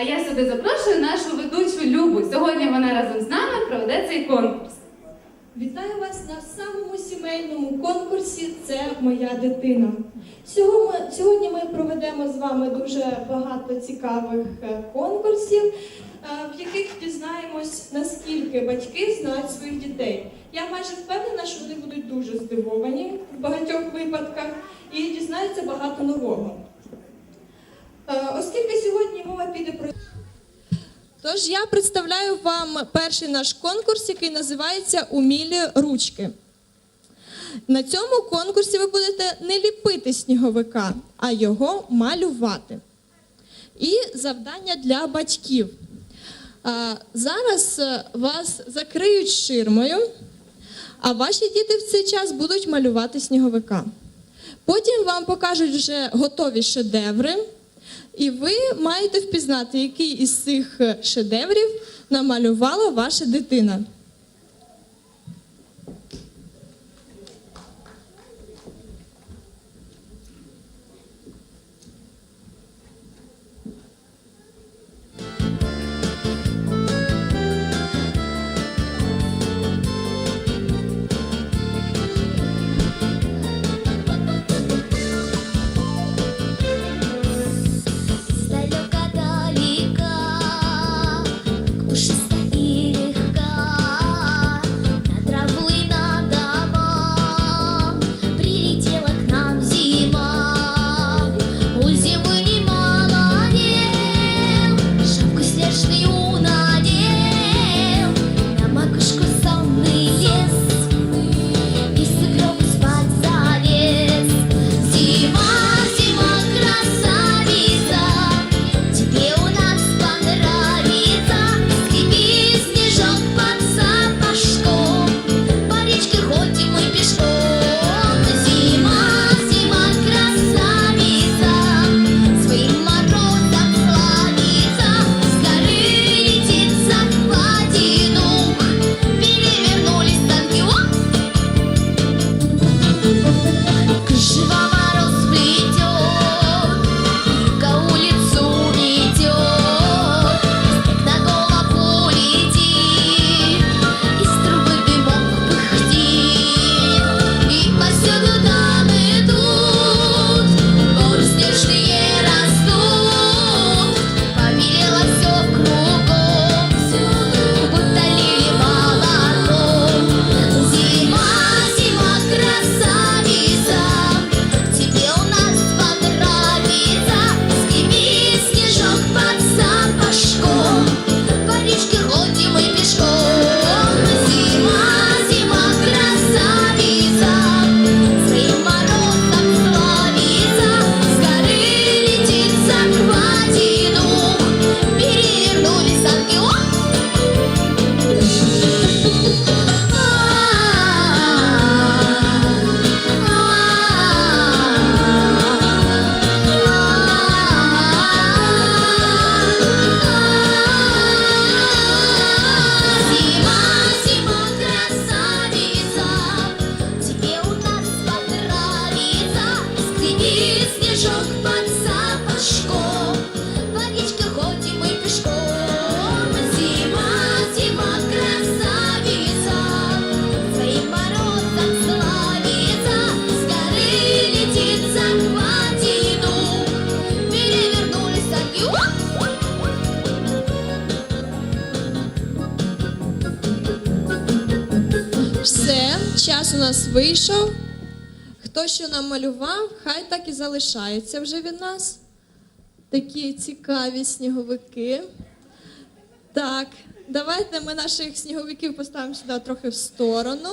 А я сюди запрошую нашу ведучу Любу. Сьогодні вона разом з нами проведе цей конкурс. Вітаю вас на самому сімейному конкурсі Це моя дитина. Сьогодні ми проведемо з вами дуже багато цікавих е, конкурсів, е, в яких дізнаємось, наскільки батьки знають своїх дітей. Я майже впевнена, що вони будуть дуже здивовані в багатьох випадках і дізнаються багато нового. Е, Оскільки сьогодні мова піде про Тож я представляю вам перший наш конкурс, який називається Умілі ручки. На цьому конкурсі ви будете не ліпити сніговика, а його малювати. І завдання для батьків. Зараз е, вас закриють ширмою, а ваші діти в цей час будуть малювати сніговика. Потім вам покажуть вже готові шедеври, і ви маєте впізнати, який із цих е, шедеврів намалювала ваша дитина. Намалював, хай так і залишається вже від нас. Такі цікаві сніговики. Так, давайте ми наших сніговиків поставимо сюди трохи в сторону.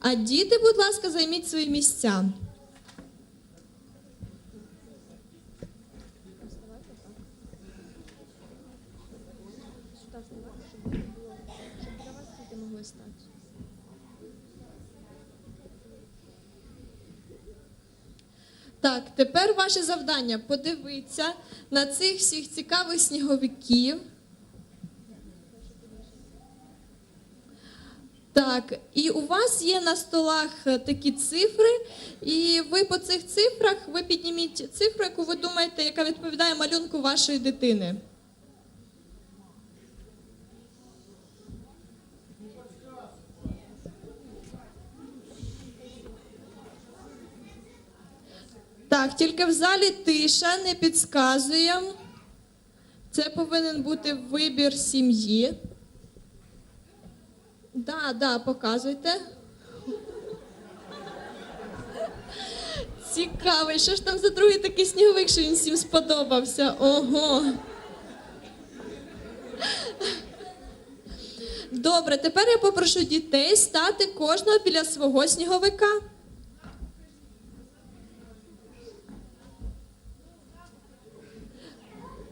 А діти, будь ласка, займіть свої місця. Так, тепер ваше завдання подивитися на цих всіх цікавих сніговиків. Так, і у вас є на столах е, такі цифри, і ви по цих цифрах ви підніміть цифру, яку ви думаєте, яка відповідає малюнку вашої дитини. Так, тільки в залі тиша, не підказуємо. Це повинен бути вибір сім'ї. Да, да, показуйте. Цікавий, що ж там за другий такий сніговик, що він всім сподобався. Ого. Добре, тепер я попрошу дітей стати кожного біля свого сніговика.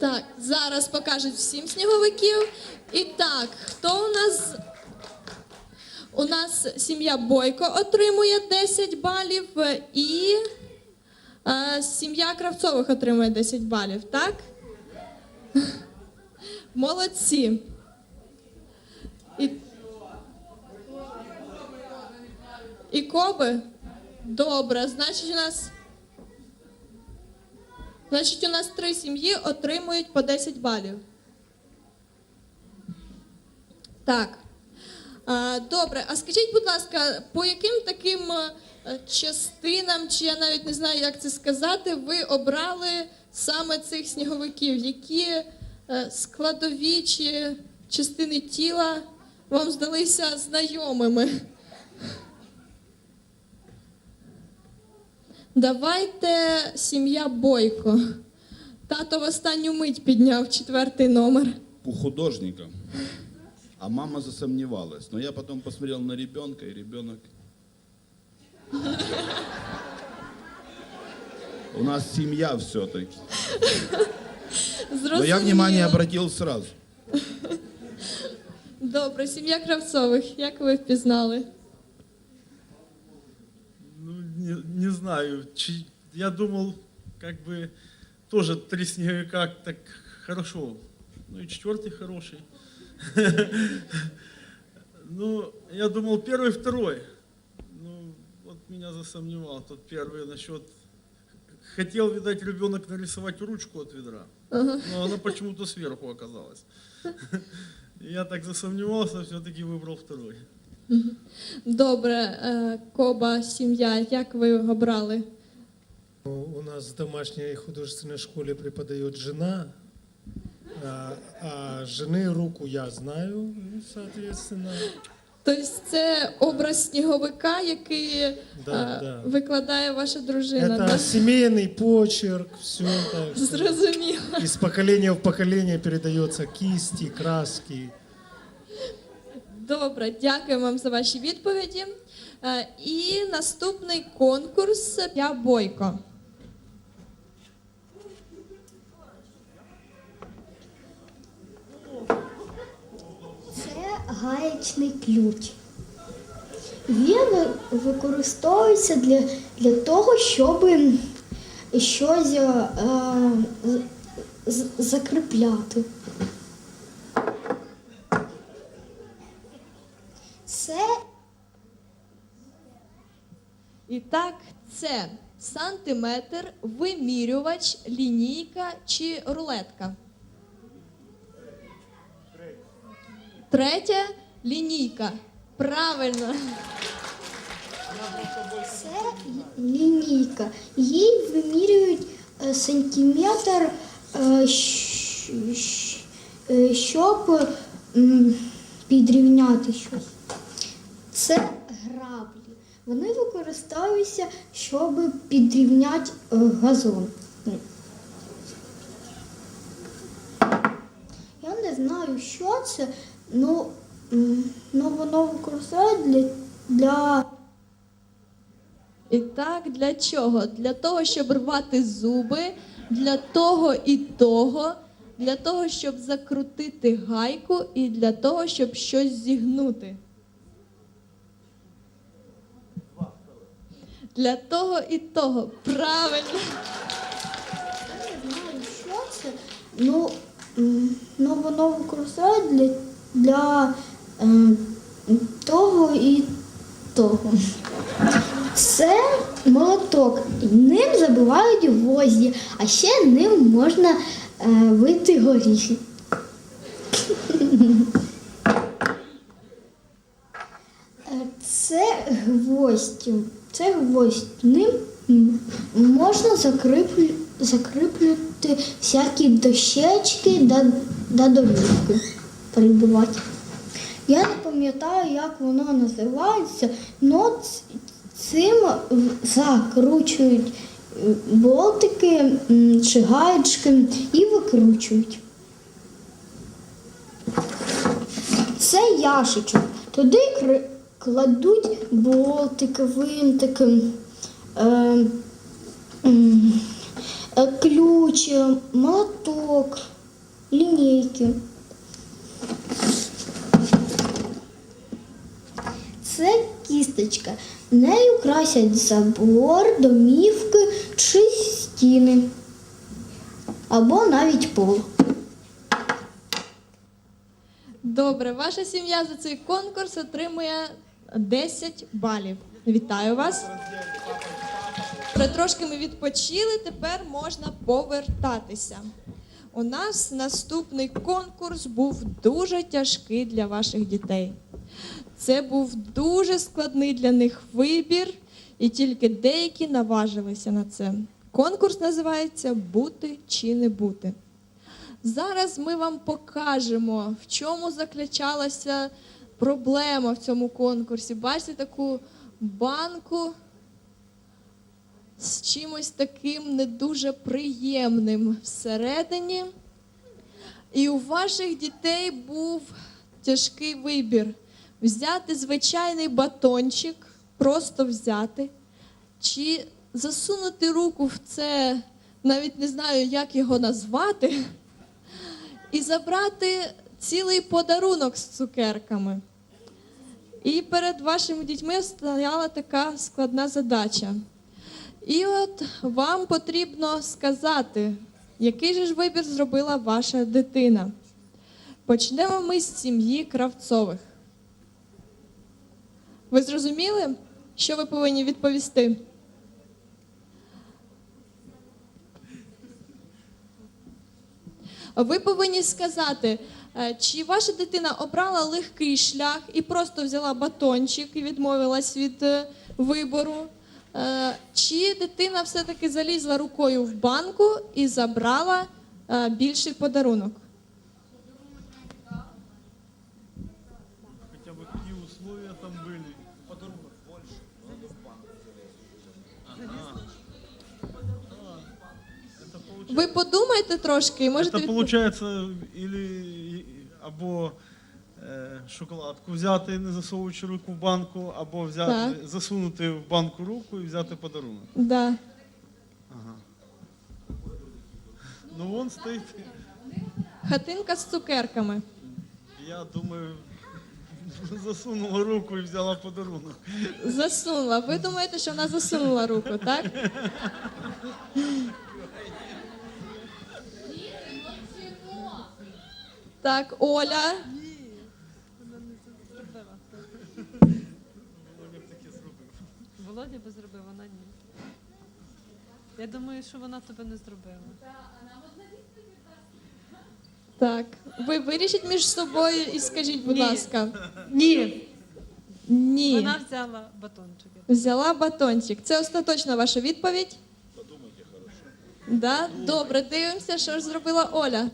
Так, зараз покажуть всім сніговиків. І так, хто у нас? У нас сім'я Бойко отримує 10 балів і е, сім'я Кравцових отримує 10 балів, так? Молодці. І, і Коби? Добре, значить у нас. Значить, у нас три сім'ї отримують по 10 балів. Так. Добре, а скажіть, будь ласка, по яким таким е, частинам, чи я навіть не знаю, як це сказати, ви обрали саме цих сніговиків? Які е, складові чи частини тіла вам здалися знайомими? Давайте сім'я Бойко. Тато в останню мить підняв четвертий номер. у художника. А мама засомневалась. Но я потом посмотрел на ребенка, и ребенок... У нас семья все-таки. Но я внимание обратил сразу. Добре, сім'я Кравцових. Як ви впізнали? Не, знаю. Чи- я думал, как бы тоже три снеговика так хорошо. Ну и четвертый хороший. Ну, я думал первый, второй. Ну, вот меня засомневал тот первый насчет... Хотел, видать, ребенок нарисовать ручку от ведра, но она почему-то сверху оказалась. Я так засомневался, все-таки выбрал второй. Добре, е, Коба, сім'я, як ви обрали? У нас в домашней художественной школе преподает жена, а, а жены руку я знаю, и, соответственно. Тобто це образ сніговика, який Да, е, да. викладає ваша дружина. Это да? семейный почерк, все так. что Зрозуміло. Из поколения в поколение передается кисти, краски. Добре, дякую вам за ваші відповіді. Е, І наступний конкурс я Бойко. Це гаячний ключ. Він використовується для, для того, щоб щось е, закріпляти. Це І так, це сантиметр, вимірювач, лінійка чи рулетка. Третє лінійка. Правильно. Це лінійка. Їй вимірюють е, сантиметр, е, е, щоб підрівняти щось. Це. Вони використовуються, щоб підрівняти е, газон. Я не знаю, що це, ну, ну воно використовують для, для І так, для чого? Для того, щоб рвати зуби, для того і того, для того, щоб закрутити гайку, і для того, щоб щось зігнути. Для того і того. Правильно. Ну, ну воно використовують для, для ем, того і того. Це молоток. Ним забивають гвозді, а ще ним можна е, вити горіхи. Е, Це гвоздь. Це гвоздь. Ним можна закріплю, закріплювати всякі дощечки да домівки прибувати. Я не пам'ятаю, як воно називається, але цим закручують е, болтики чи гаєчки і викручують. Це яшичок. Туди кладуть болтики, винтики, е, е, ключ, молоток, лінійки. Це кісточка. Нею красять забор, домівки чи стіни. Або навіть пол. Добре, ваша сім'я за цей конкурс отримує 10 балів. Вітаю вас. Вже трошки ми відпочили, тепер можна повертатися. У нас наступний конкурс був дуже тяжкий для ваших дітей. Це був дуже складний для них вибір, і тільки деякі наважилися на це. Конкурс називається Бути чи не бути. Зараз ми вам покажемо, в чому заключалася проблема в цьому конкурсі. Бачите таку банку з чимось таким не дуже приємним всередині. І у ваших дітей був тяжкий вибір: взяти звичайний батончик, просто взяти, чи засунути руку в це, навіть не знаю, як його назвати і забрати цілий подарунок з цукерками. І перед вашими дітьми стояла така складна задача. І от вам потрібно сказати, який же ж вибір зробила ваша дитина. Почнемо ми з сім'ї Кравцових. Ви зрозуміли, що ви повинні відповісти? Ви повинні сказати, чи ваша дитина обрала легкий шлях і просто взяла батончик і відмовилась від е, вибору, е, чи дитина все-таки залізла рукою в банку і забрала е, більший подарунок. Хотя бы какие условия там были. Подарунок больше, надо в банк Ага. А, Это получается, Ви подумайте трошки і можете это відпо- получается или або е, шоколадку взяти, не засовуючи руку в банку, або взяти, Так. засунути в банку руку і взяти подарунок. Да. Ну вон стоїть. Хатинка з цукерками. Я думаю, засунула руку і взяла подарунок. Засунула. Ви думаєте, що вона засунула руку, так? Так, Оля. Володя би зробив, вона ні. Я думаю, що вона тебе не зробила. Так. Ви вирішіть між собою і скажіть, будь Ні. ласка. Ні. Ні. Вона взяла батончики. Взяла батончик. Це остаточна ваша відповідь? Подумайте хорошо. Да? Добре, дивимося, що ж зробила Оля.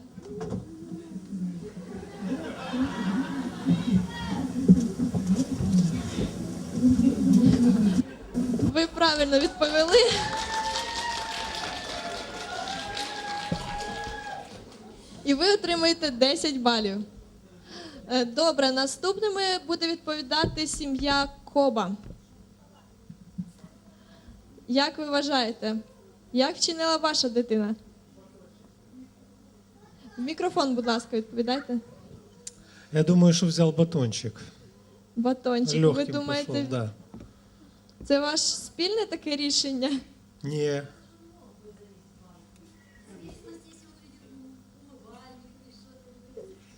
Правильно відповіли. І ви отримаєте 10 балів. Е, Добре, наступними буде відповідати сім'я Коба. Як ви вважаєте, як вчинила ваша дитина? В мікрофон, будь ласка, відповідайте. Я думаю, що взяв батончик. Батончик. Легким ви думаєте, пішов, да. Це ваше спільне таке рішення? Ні.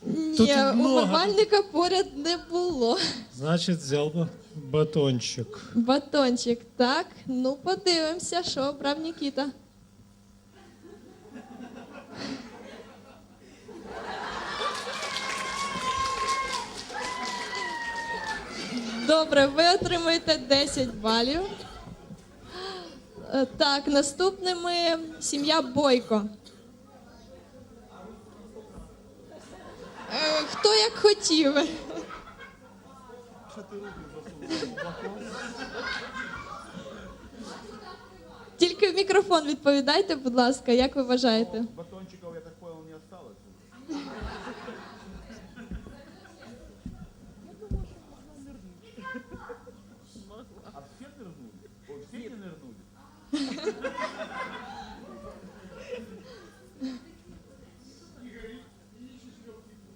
Ні. Тут Ні, много. умивальника поряд не було. Значить, взяв батончик. Батончик, так. Ну, подивимося, що обрав Нікіта. Добре, ви отримуєте 10 балів. Так, наступними сім'я Бойко. Е, Хто як хотів. Тільки в мікрофон відповідайте, будь ласка, як ви вважаєте? Батончиков, я так понял, не осталось. А все нырнули? Ой, все не нырнули?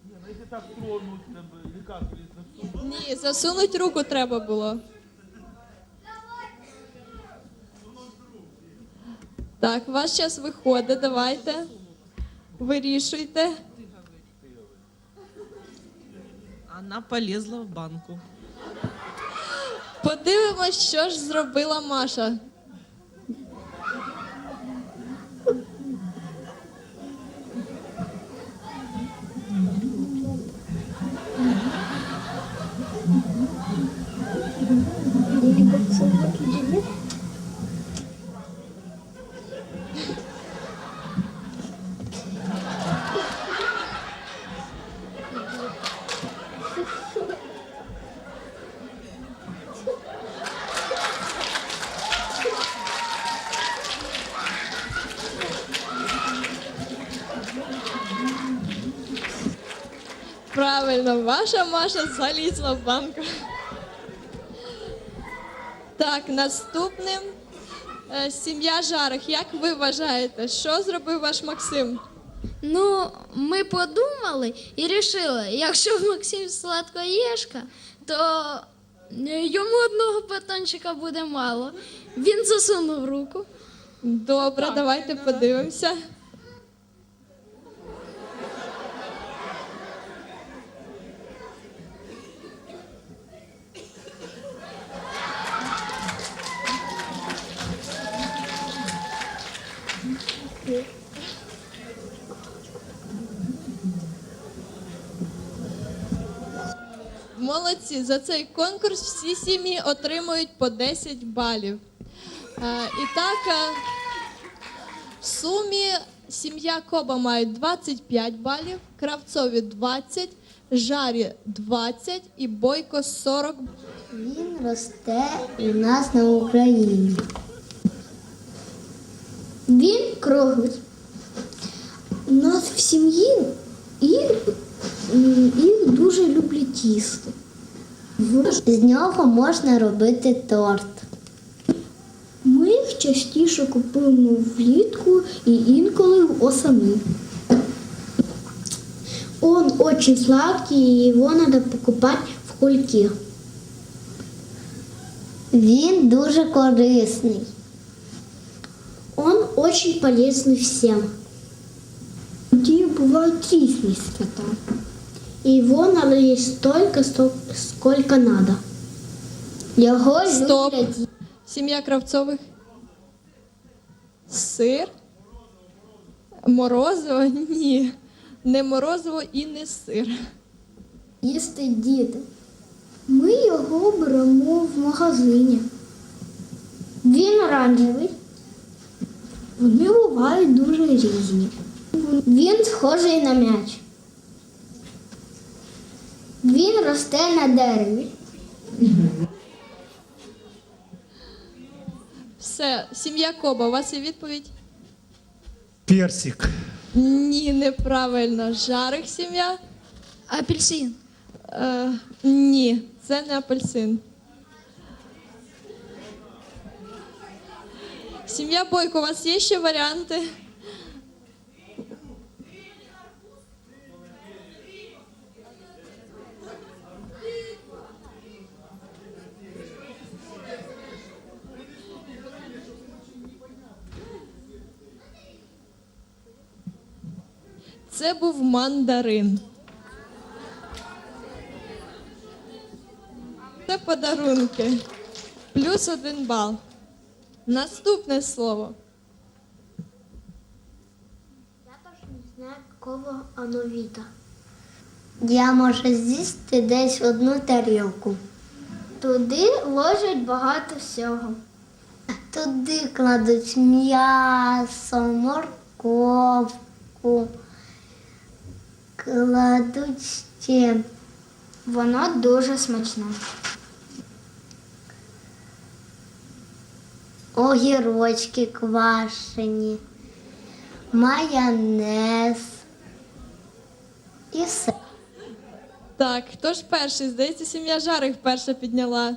Не, ну если так тронуть, как, засунуть. Ні, засунуть руку треба було. Так, ваш час виходить, давайте. Вирішуйте. Она полезла в банку. Подивимось, що ж зробила Маша. Правильно, ваша Маша залізла в банку. Так, наступним е, сім'я Жарих. Як ви вважаєте, що зробив ваш Максим? Ну, ми подумали і вирішили, якщо Максим сладкоєшка, то е, йому одного батончика буде мало. Він засунув руку. Добре, давайте подивимося. Молодці, за цей конкурс всі сім'ї отримують по 10 балів. Е, І так, е, в сумі сім'я Коба мають 25 балів, Кравцові 20, Жарі 20 і Бойко 40. Він росте у нас на Україні. Він круглий. У нас в сім'ї їх дуже люблять їсти. З нього можна робити торт. Ми їх частіше купуємо влітку і інколи осені. Он очень сладкий, и его надо покупать в кульки. Він дуже корисний. Он очень полезный всем. Люди бывают різні свята. И его надо есть столько, сколько надо. Його Стоп. люблять Сім'я Кравцових. Сир. Морозиво? Ні. Не морозиво і не сир. їсти діти. Ми його беремо в магазині. Він оранжевий. Вони бувають дуже різні. Він схожий на м'яч. Він росте на дереві. Все, сім'я Коба, у вас є відповідь? Персик. Ні, неправильно. Жарих сім'я? Апельсин. Е, ні, це не апельсин. Сім'я Бойко, у вас є ще варіанти? Це був мандарин. Це подарунки. Плюс один бал. Наступне слово. Я теж не знаю кого ановіта. Я можу з'їсти десь одну тарілку. Туди ложать багато всього. Туди кладуть м'ясо, морковку кладуть ще. Воно дуже смачне. Огірочки квашені, майонез і все. Так, хто ж перший? Здається, сім'я Жарих перша підняла. Е,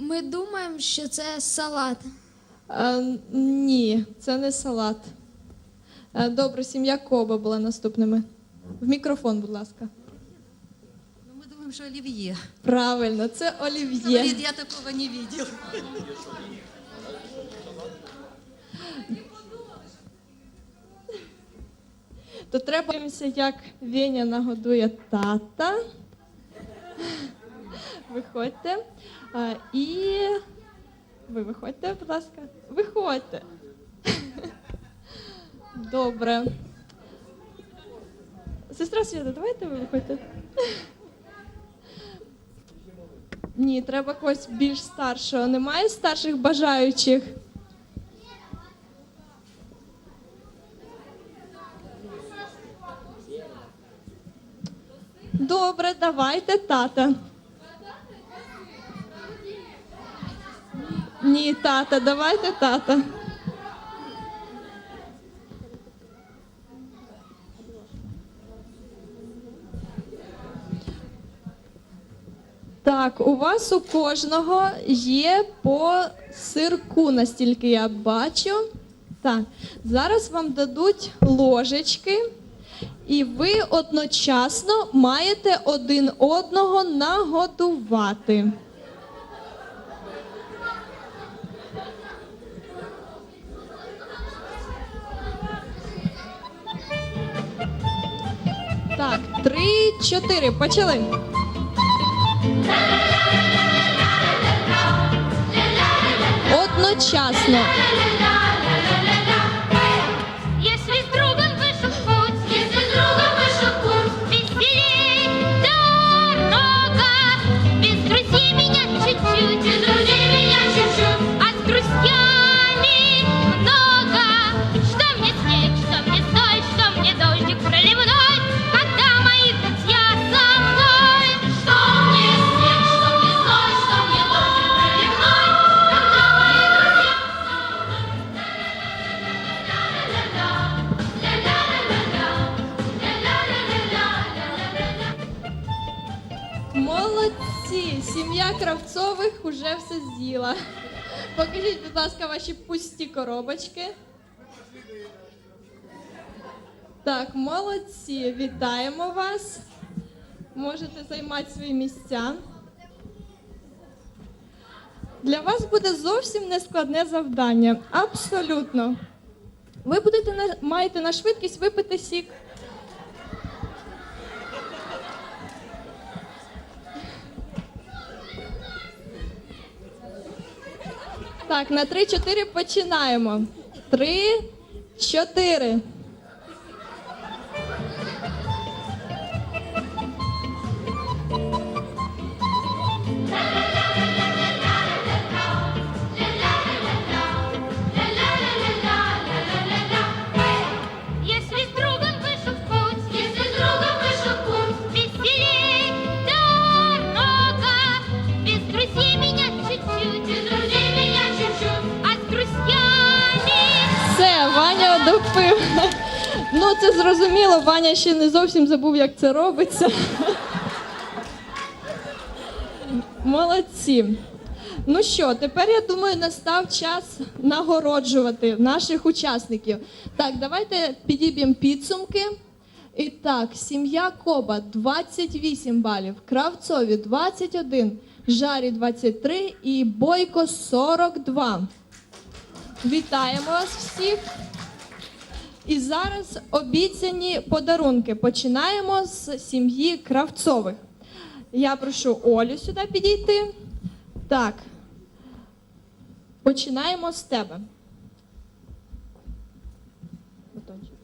Ми думаємо, що це салат. А, ні, це не салат. А, добре, сім'я Коба була наступними. В мікрофон, будь ласка. Ну, мы думаем, что оливье. Правильно, це олів'є. Я такого не видел. То треба дивимося, як Веня нагодує тата. Виходьте. І ви виходьте, будь ласка. Виходьте. Добре. Сестра Свята, давайте ви виходьте. Ні, треба когось більш старшого. Немає старших бажаючих. Добре, давайте тата. Ні, тата, давайте тата. Так, у вас у кожного є по сирку, настільки я бачу. Так, зараз вам дадуть ложечки, і ви одночасно маєте один одного нагодувати. Так, три, чотири. Почали. Одночасно. Сім'я Кравцових уже все з'їла. Покажіть, будь ласка, ваші пусті коробочки. Так, молодці, вітаємо вас. Можете займати свої місця. Для вас буде зовсім нескладне завдання. Абсолютно. Ви будете на, маєте на швидкість випити сік. Так, на 3-4 починаємо. 3, 4. Ваня ще не зовсім забув, як це робиться. Молодці. Ну що, тепер я думаю, настав час нагороджувати наших учасників. Так, давайте підіб'ємо підсумки. І так, сім'я Коба 28 балів, Кравцові 21, Жарі 23 і Бойко 42. Вітаємо вас всіх. І зараз обіцяні подарунки. Починаємо з сім'ї Кравцових. Я прошу Олю сюди підійти. Так. Починаємо з тебе. Батончик.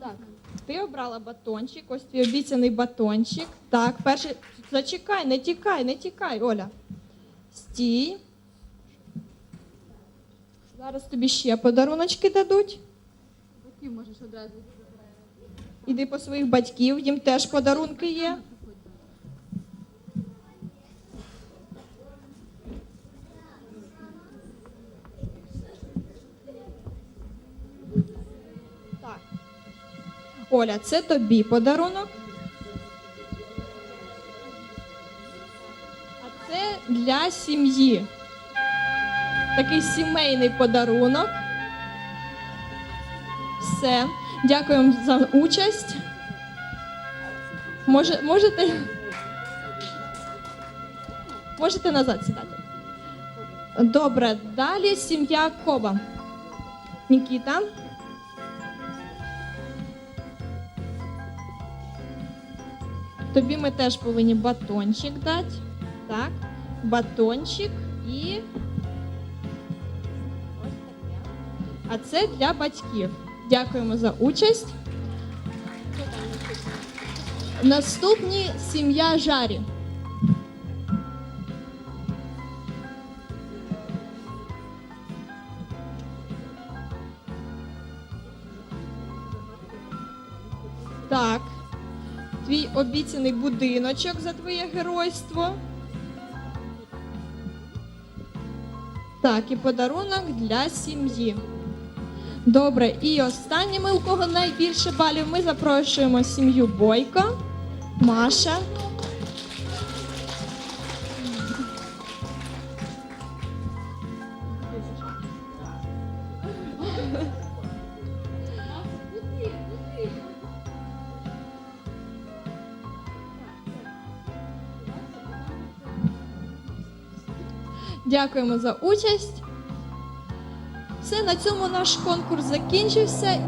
Так. Ти обрала батончик, ось твій обіцяний батончик. Так, перший. Зачекай, не тікай, не тікай, Оля. Стій. Зараз тобі ще подаруночки дадуть. Іди по своїх батьків, їм теж подарунки є. Так. Оля, це тобі подарунок. А це для сім'ї. Такий сімейний подарунок. Все. Дякуємо за участь. Може, можете. Можете назад сідати. Добре, далі сім'я Коба. Нікіта. Тобі ми теж повинні батончик дати. Так, батончик і. А це для батьків. Дякуємо за участь. Наступні сім'я Жарі. Так. Твій обіцяний будиночок за твоє геройство. Так, і подарунок для сім'ї. Добре, і останніми, у кого найбільше балів, ми запрошуємо сім'ю Бойко, Маша. Дякуємо за участь. Все, на цьому наш конкурс закінчився.